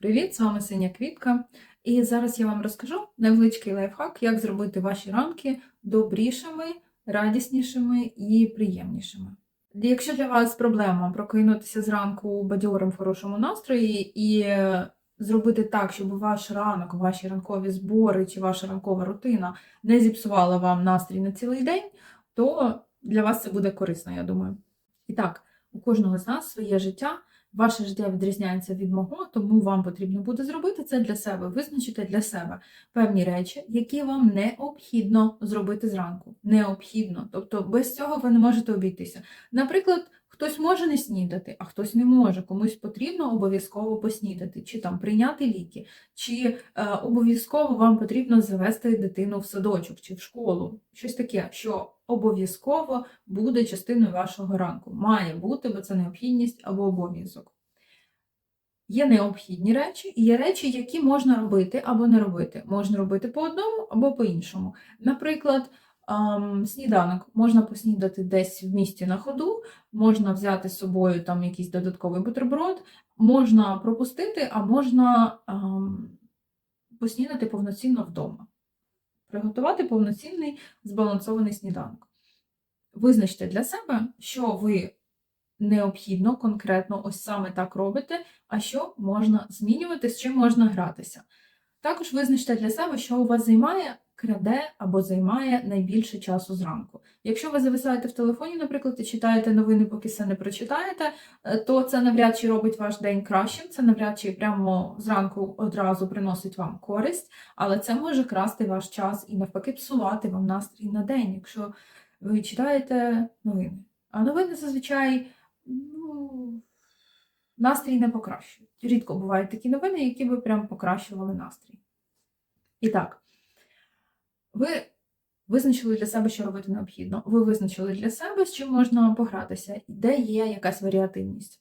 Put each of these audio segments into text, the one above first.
Привіт, з вами Синя Квітка. І зараз я вам розкажу невеличкий лайфхак, як зробити ваші ранки добрішими, радіснішими і приємнішими. Якщо для вас проблема прокинутися зранку бадьорим в хорошому настрої і зробити так, щоб ваш ранок, ваші ранкові збори чи ваша ранкова рутина не зіпсувала вам настрій на цілий день, то для вас це буде корисно, я думаю. І так, у кожного з нас своє життя. Ваше життя відрізняється від мого, тому вам потрібно буде зробити це для себе, визначити для себе певні речі, які вам необхідно зробити зранку. Необхідно. Тобто без цього ви не можете обійтися. Наприклад, хтось може не снідати, а хтось не може. Комусь потрібно обов'язково поснідати, чи там прийняти ліки, чи е, обов'язково вам потрібно завести дитину в садочок чи в школу. Щось таке, що обов'язково буде частиною вашого ранку. Має бути, бо це необхідність або обов'язок. Є необхідні речі, і є речі, які можна робити або не робити. Можна робити по одному або по іншому. Наприклад, сніданок можна поснідати десь в місті на ходу, можна взяти з собою там якийсь додатковий бутерброд, можна пропустити, а можна поснідати повноцінно вдома. Приготувати повноцінний збалансований сніданок. Визначте для себе, що ви необхідно конкретно ось саме так робите, а що можна змінювати, з чим можна гратися. Також визначте для себе, що у вас займає, краде або займає найбільше часу зранку. Якщо ви зависаєте в телефоні, наприклад, і читаєте новини, поки все не прочитаєте, е, то це навряд чи робить ваш день кращим, це навряд чи прямо зранку одразу приносить вам користь, але це може красти ваш час і навпаки псувати вам настрій на день, якщо ви читаєте новини. А новини зазвичай ну, настрій не покращують. Рідко бувають такі новини, які би прям покращували настрій. І так, ви визначили для себе, що робити необхідно. Ви визначили для себе, з чим можна погратися, де є якась варіативність.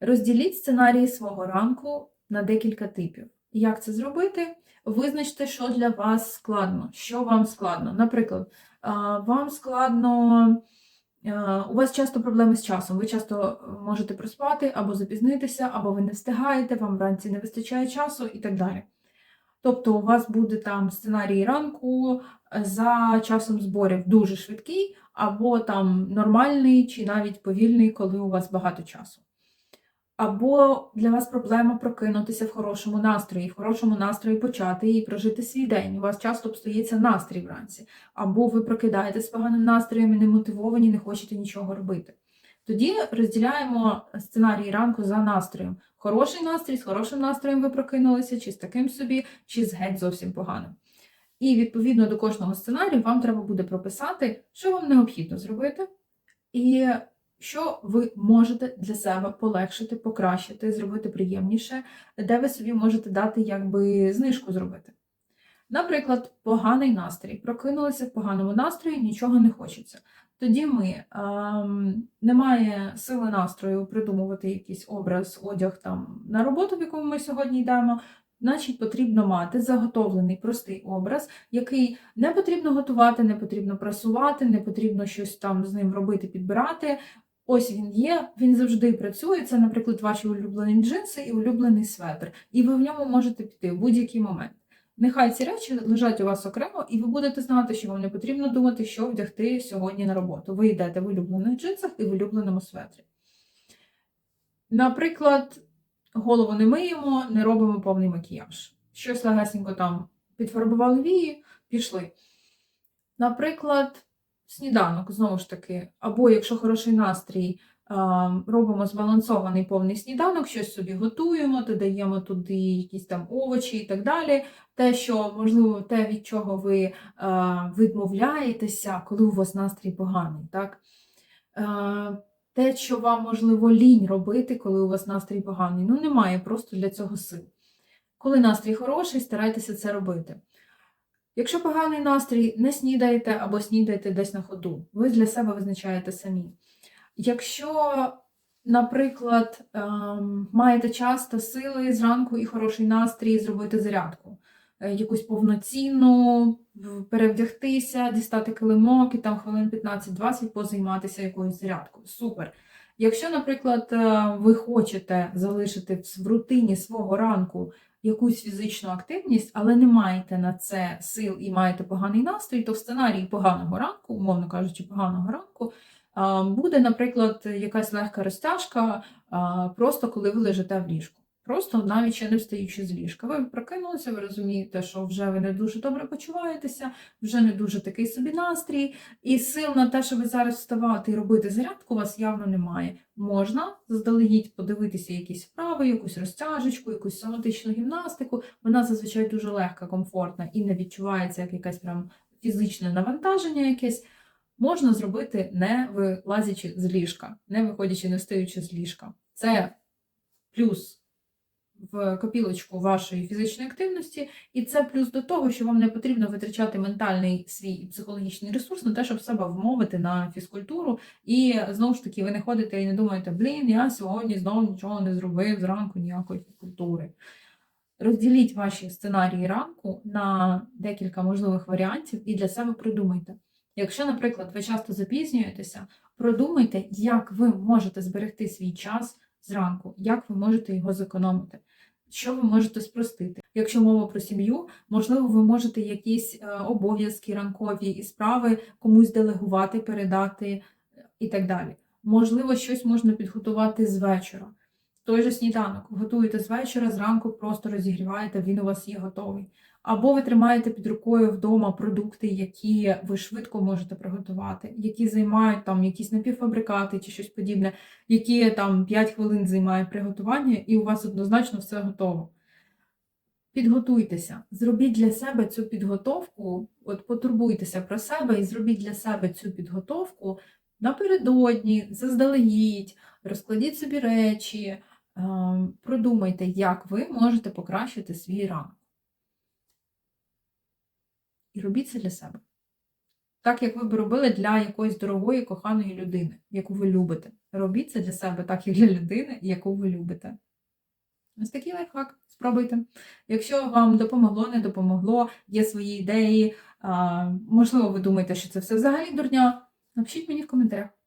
Розділіть сценарії свого ранку на декілька типів. Як це зробити? Визначте, що для вас складно, що вам складно. Наприклад, вам складно. У вас часто проблеми з часом. Ви часто можете проспати або запізнитися, або ви не встигаєте, вам вранці не вистачає часу і так далі. Тобто, у вас буде там сценарій ранку за часом зборів дуже швидкий, або там нормальний, чи навіть повільний, коли у вас багато часу. Або для вас проблема прокинутися в хорошому настрої, в хорошому настрої почати і прожити свій день. У вас часто обстоїться настрій вранці. Або ви прокидаєте з поганим настроєм і не мотивовані, не хочете нічого робити. Тоді розділяємо сценарій ранку за настроєм. Хороший настрій, з хорошим настроєм ви прокинулися, чи з таким собі, чи з геть зовсім поганим. І відповідно до кожного сценарію вам треба буде прописати, що вам необхідно зробити, і що ви можете для себе полегшити, покращити, зробити приємніше, де ви собі можете дати якби знижку зробити. Наприклад, поганий настрій. Прокинулися в поганому настрої, нічого не хочеться. Тоді ми ем, немає сили настрою придумувати якийсь образ, одяг там на роботу, в якому ми сьогодні йдемо. Значить, потрібно мати заготовлений простий образ, який не потрібно готувати, не потрібно прасувати, не потрібно щось там з ним робити, підбирати. Ось він є, він завжди працює. Це, наприклад, ваші улюблені джинси і улюблений светр. І ви в ньому можете піти в будь-який момент. Нехай ці речі лежать у вас окремо, і ви будете знати, що вам не потрібно думати, що вдягти сьогодні на роботу. Ви йдете в улюблених джинсах і в улюбленому светрі. Наприклад, голову не миємо, не робимо повний макіяж. Щось легесенько там підфарбували вії, пішли. Наприклад, сніданок, знову ж таки, або якщо хороший настрій, робимо збалансований повний сніданок, щось собі готуємо, додаємо туди якісь там овочі і так далі. Те, що, можливо, те, від чого ви відмовляєтеся, коли у вас настрій поганий. так? Те, що вам, можливо, лінь робити, коли у вас настрій поганий. Ну, немає просто для цього сил. Коли настрій хороший, старайтеся це робити. Якщо поганий настрій, не снідайте або снідайте десь на ходу. Ви для себе визначаєте самі. Якщо, наприклад, ем, маєте час та сили зранку і хороший настрій зробити зарядку, е, якусь повноцінну, перевдягтися, дістати килимок і там хвилин 15-20 позайматися якоюсь зарядкою. Супер. Якщо, наприклад, е, ви хочете залишити в- рутині свого ранку якусь фізичну активність, але не маєте на це сил і маєте поганий настрій, то в сценарії поганого ранку, умовно кажучи, поганого ранку, буде, наприклад, якась легка розтяжка, просто коли ви лежите в ліжку. Просто навіть ще не встаючи з ліжка. Ви прокинулися, ви розумієте, що вже ви не дуже добре почуваєтеся, вже не дуже такий собі настрій, і сил на те, щоб зараз вставати і робити зарядку, у вас явно немає. Можна заздалегідь подивитися якісь вправи, якусь розтяжечку, якусь соматичну гімнастику. Вона зазвичай дуже легка, комфортна і не відчувається як якесь прям фізичне навантаження якесь. Можна зробити не вилазячи з ліжка, не виходячи, не встаючи з ліжка. Це плюс в копілочку вашої фізичної активності, і це плюс до того, що вам не потрібно витрачати ментальний свій і психологічний ресурс на те, щоб себе вмовити на фізкультуру. І знову ж таки, ви не ходите і не думаєте, блін, я сьогодні знову нічого не зробив зранку ніякої фізкультури. Розділіть ваші сценарії ранку на декілька можливих варіантів і для себе придумайте. Якщо, наприклад, ви часто запізнюєтеся, продумайте, як ви можете зберегти свій час зранку, як ви можете його зекономити, що ви можете спростити. Якщо мова про сім'ю, можливо, ви можете якісь е, обов'язки ранкові і справи комусь делегувати, передати е, і так далі. Можливо, щось можна підготувати з вечора. Той же сніданок готуєте з вечора, зранку просто розігріваєте, він у вас є готовий. Або ви тримаєте під рукою вдома продукти, які ви швидко можете приготувати, які займають там якісь напівфабрикати чи щось подібне, які там 5 хвилин займає приготування, і у вас однозначно все готово. Підготуйтеся, зробіть для себе цю підготовку, от потурбуйтеся про себе і зробіть для себе цю підготовку напередодні, заздалегідь, розкладіть собі речі, продумайте, як ви можете покращити свій ранок. І робіть це для себе. Так, як ви б робили для якоїсь дорогої, коханої людини, яку ви любите. Робіть це для себе, так як для людини, яку ви любите. Ось такий лайфхак. Спробуйте. Якщо вам допомогло, не допомогло, є свої ідеї, можливо, ви думаєте, що це все взагалі дурня, напишіть мені в коментарях.